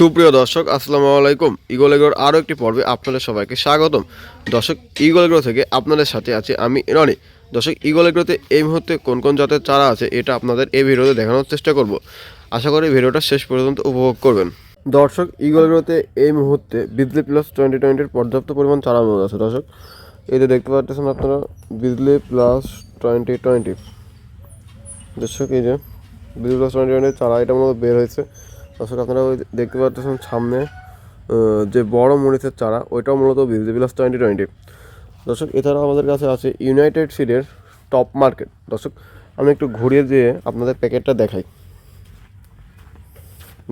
সুপ্রিয় দর্শক, আসসালামু আলাইকুম। ইগল এগ্রোর আরও একটি পর্বে আপনাদের সবাইকে স্বাগতম। দর্শক ইগল এগ্রো থেকে আপনাদের সাথে আছি আমি রনি। দর্শক ইগল এগ্রোতে এই মুহূর্তে কোন কোন জাতের চারা আছে এটা আপনাদের এই ভিডিওতে দেখানোর চেষ্টা করব। আশা করি ভিডিওটা শেষ পর্যন্ত উপভোগ করবেন। দর্শক ইগল এগ্রোতে এই মুহূর্তে বিজলি প্লাস টোয়েন্টি টোয়েন্টির পর্যাপ্ত পরিমাণ চারা মজুদ আছে। দর্শক যে দেখতে পাচ্ছেন আপনারা, বিজলি প্লাস টোয়েন্টি টোয়েন্টি। দর্শক, এই যে বিজলি প্লাস টোয়েন্টি টোয়েন্টি চারা এটা মূলত বের হয়েছে। দর্শক আপনারা ওই দেখতে পাচ্ছেন সামনে যে বড় মরিচের চারা, ওইটাও মূলত বিজলি প্লাস টোয়েন্টি টোয়েন্টি দর্শক এছাড়াও আমাদের কাছে আছে ইউনাইটেড সিডের টপ মার্কেট দর্শক, আমি একটু ঘুরিয়ে দিয়ে আপনাদের প্যাকেটটা দেখাই।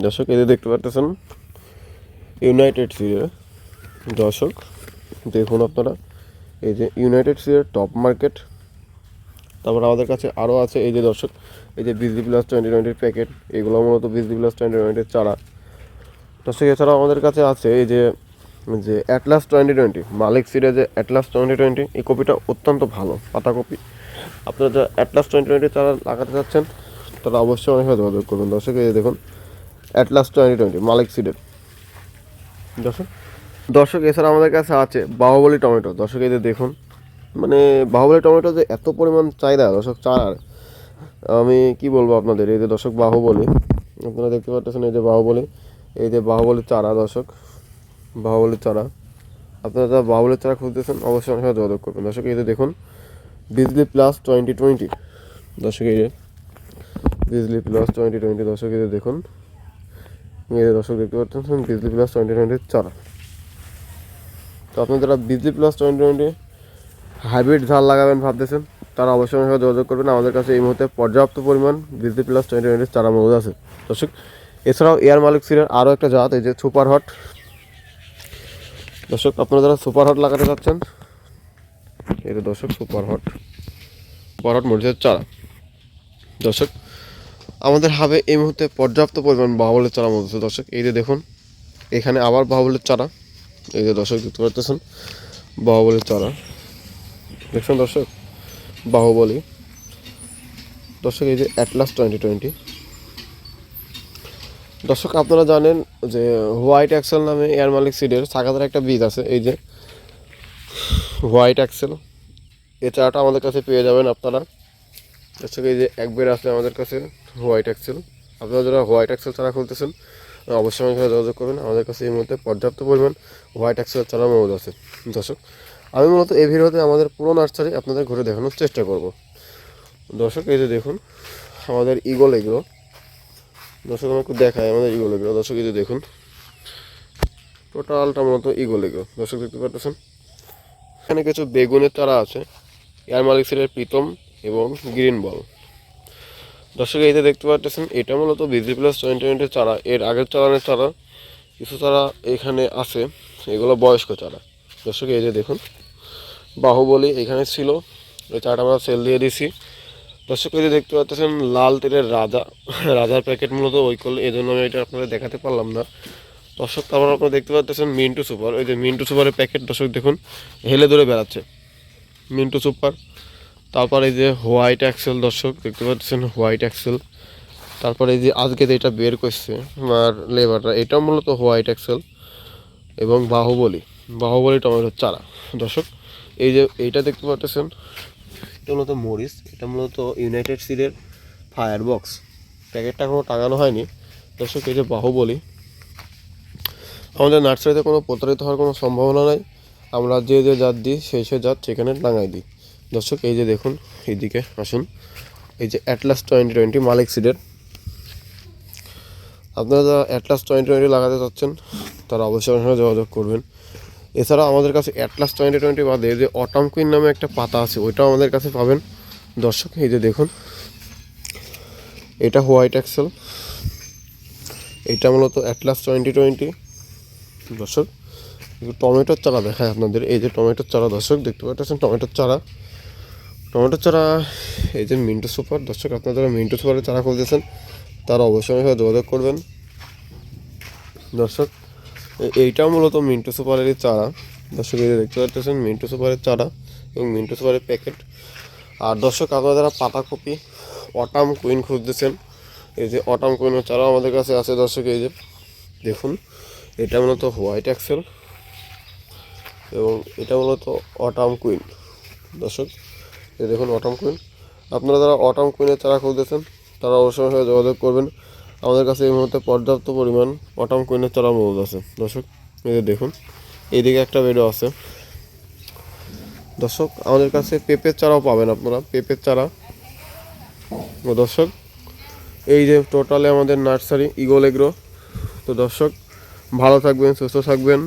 দর্শক যে দেখতে পাচ্ছেন ইউনাইটেড সিডের দর্শক, দেখুন আপনারা, এই যে ইউনাইটেড সিডের টপ মার্কেট তারপর আমাদের কাছে আরও আছে এই যে দর্শক, এই যে বিজলি প্লাস টোয়েন্টি টোয়েন্টির প্যাকেট এগুলো মূলত বিজলি প্লাস টোয়েন্টি টোয়েন্টির চারা। দর্শক, এছাড়াও আমাদের কাছে আছে এই যে যে অ্যাটলাস টোয়েন্টি টোয়েন্টি মালিক সিরিজে যে অ্যাটলাস টোয়েন্টি টোয়েন্টি এই কপিটা অত্যন্ত ভালো পাতা কপি আপনারা যারা অ্যাটলাস টোয়েন্টি টোয়েন্টি চারা লাগাতে চাচ্ছেন, তারা অবশ্যই অনেক যোগাযোগ করবেন। দর্শক, এই যে দেখুন অ্যাটলাস টোয়েন্টি টোয়েন্টি মালিক সিডের দর্শক দর্শক এছাড়া আমাদের কাছে আছে বাহুবলী টমেটো। দর্শক, এই যে দেখুন মানে বাহুবলী টমেটো যে এত পরিমাণ চাহিদা, দর্শক চার। আমি কি বলব আপনাদের, এই যে দর্শক বাহুবলী, আপনারা দেখতে পাচ্ছেন এই যে বাহুবলী, এই যে বাহুবলীর চারা দর্শক, বাহুবলীর চারা। আপনারা যারা বাহুবলীর চারা খুঁজতেছেন, অবশ্যই আমার সাথে যোগাযোগ করবেন। দর্শক, এই যে দেখুন বিজলি প্লাস টোয়েন্টি টোয়েন্টি দর্শক, এই যে বিজলি প্লাস টোয়েন্টি টোয়েন্টি দর্শক, এই যে দেখুন, এই যে দর্শক দেখতে পাচ্ছেন বিজলি প্লাস টোয়েন্টি টোয়েন্টির চারা। তো আপনি যারা Bijli plus twenty twenty hybrid ধান লাগাবেন ভাবতেছেন, তারা অবশ্যই সাথে যোগাযোগ করবেন। আমাদের কাছে এই মুহূর্তে পর্যাপ্ত পরিমাণ বিজলি প্লাস টোয়েন্টি টোয়েন্টির চারা মজুদ আছে। দর্শক, এছাড়াও এয়ার মালিক সিরের আরও একটা জাত, এই যে সুপার হট। দর্শক, আপনারা যারা সুপার হট লাগাতে চাচ্ছেন যে দর্শক, সুপার হট। সুপার হট মরিচের চারা। দর্শক, আমাদের হাবে এই মুহূর্তে পর্যাপ্ত পরিমাণ বাহুবলের চারা মজুদ আছে। দর্শক, এই যে দেখুন, এখানে আবার বাহুবলের চারা। এই যে দর্শক, দেখতে পাচ্ছেন, বাহুবলের চারা। দেখছেন দর্শক? বাহুবলী। দর্শক, এই যে অ্যাটলাস টোয়েন্টি টোয়েন্টি দর্শক, আপনারা জানেন যে হোয়াইট অ্যাক্সেল নামে এয়ার মালিক সিডের সাকাতের একটা বীজ আছে, এই যে হোয়াইট অ্যাক্সেল এই চারাটা আমাদের কাছে পেয়ে যাবেন আপনারা। দর্শক, এই যে এক বের আছে আমাদের কাছে হোয়াইট অ্যাক্সেল আপনারা যারা হোয়াইট অ্যাক্সেল চারা খুলতেছেন, অবশ্যই আমাদের সাথে যোগাযোগ করবেন। আমাদের কাছে এই মুহূর্তে পর্যাপ্ত পরিমাণ হোয়াইট অ্যাক্সেল চারা মজুদ আছে। দর্শক আমি মূলত এই ভিডিওতে আমাদের পুরো নার্সারি আপনাদের ঘুরে দেখানোর চেষ্টা করব। দর্শক, এই যে দেখুন, আমাদের ইগল এগুলো। দর্শক, আমাকে দেখায় আমাদের ইগল এগুলো। দর্শক, এই যে দেখুন, টোটালটা মূলত ইগল এগুলো। দর্শক, দেখতে পাচ্ছেন? এখানে কিছু বেগুনের চারা আছে। এয়ার মালিক সিলের প্রীতম এবং গ্রিন বল। দর্শক, এই যে দেখতে পাচ্ছেন, এটা মূলত বিজি প্লাস টোয়েন্টি টোয়েন্টি চারা। এর আগের চালানের চারা, কিছু চারা এখানে আছে। এগুলো বয়স্ক চারা। দর্শক, এই যে দেখুন, বাহুবলী এখানে ছিল। ওই চাটা আমরা সেল দিয়ে দিছি দর্শক, এই যে দেখতে পাচ্ছেন, লাল তেলের রাজা, রাজার প্যাকেট মূলত ওই করলে এই জন্য আমি এটা আপনাদের দেখাতে পারলাম না। দর্শক, তারপর আপনারা দেখতে পাচ্ছেন মিন্টু সুপার। ওই যে মিন্টু সুপারের প্যাকেট দর্শক, দেখুন, হেলে ধরে বেড়াচ্ছে। মিন্টু সুপার। তারপর এই যে হোয়াইট অ্যাক্সেল দর্শক, দেখতে পাচ্ছেন, হোয়াইট অ্যাক্সেল তারপরে এই যে আজকে যে এটা বের করছে আমার লেবাররা, এটাও মূলত হোয়াইট অ্যাক্সেল এবং বাহুবলী। বাহুবলী টমেটোর চারা। দর্শক, এই যে এইটা দেখতে পাচ্ছেন, এটা মূলত মরিস এটা মূলত ইউনাইটেড সিডের ফায়ার বক্স প্যাকেটটা এখনও টাঙানো হয়নি। দর্শক, এই যে বাহুবলী, আমাদের নার্সারিতে কোনো প্রতারিত হওয়ার কোনো সম্ভাবনা নাই। আমরা যে যে জাত দিই, সেই সেই জাত সেখানে টাঙাই দিই। দর্শক, এই যে দেখুন, এইদিকে আসুন। এই যে অ্যাটলাস টোয়েন্টি টোয়েন্টি মালিক সিডের আপনারা যারা অ্যাটলাস টোয়েন্টি টোয়েন্টি লাগাতে চাচ্ছেন, তারা অবশ্যই যোগাযোগ করবেন। এছাড়া আমাদের কাছে অ্যাটলাস টোয়েন্টি টোয়েন্টি বাদে যে অটাম কুইন নামে একটা পাতা আছে, ওইটাও আমাদের কাছে পাবেন। দর্শক, এই যে দেখুন, এটা হোয়াইট এক্সেল। এটা মূলত অ্যাটলাস টোয়েন্টি টোয়েন্টি দর্শক টমেটোর চারা দেখায় আপনাদের। এই যে টমেটোর চারা, দর্শক, দেখতে পাচ্ছেন টমেটোর চারা। টমেটোর চারা, এই যে মিন্টু সুপার দর্শক, আপনারা যারা মিন্টু সুপারের চারা খুঁজতেছেন, তারা অবশ্যই যোগাযোগ করবেন। দর্শক এ- এইটাও মূলত মিন্টু সুপারেরই চারা। দর্শক, এই দেখতে পাচ্ছেন মিন্টু সুপারের চারা এবং মিন্টু সুপারের প্যাকেট আর দর্শক, আপনারা যারা পাতাকপি, অটাম কুইন খুঁজতেছেন, এই যে অটাম কুইনের চারা আমাদের কাছে আছে দর্শক, এই যে দেখুন, এটা মূলত হোয়াইট অ্যাক্সেল এবং এটা মূলত অটাম কুইন দর্শক, এই দেখুন, অটাম কুইন আপনারা যারা অটাম কুইনের চারা খুঁজতেছেন, তারা অবশ্যই যোগাযোগ করবেন। আমাদের কাছে এই মুহূর্তে পর্যাপ্ত পরিমাণ অটাম কুইনের চারা মজুদ আছে। দর্শক যে দেখুন, এইদিকে একটা বেডও আছে। দর্শক, আমাদের কাছে পেঁপের চারাও পাবেন আপনারা, পেঁপের চারা। ও দর্শক, এই যে টোটালে আমাদের নার্সারি ইগল এগ্রো। তো দর্শক, ভালো থাকবেন, সুস্থ থাকবেন।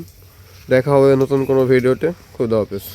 দেখা হবে নতুন কোনো ভিডিওতে খুদা হাফেজ।